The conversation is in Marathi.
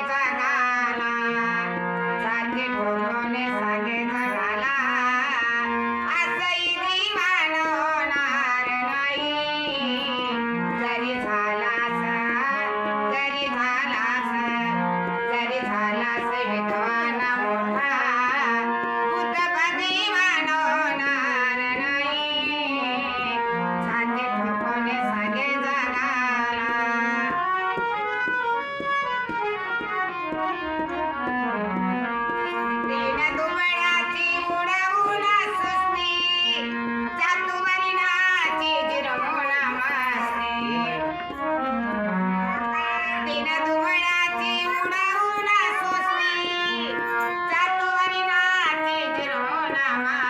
जगाला. साथी ठेवून Bye.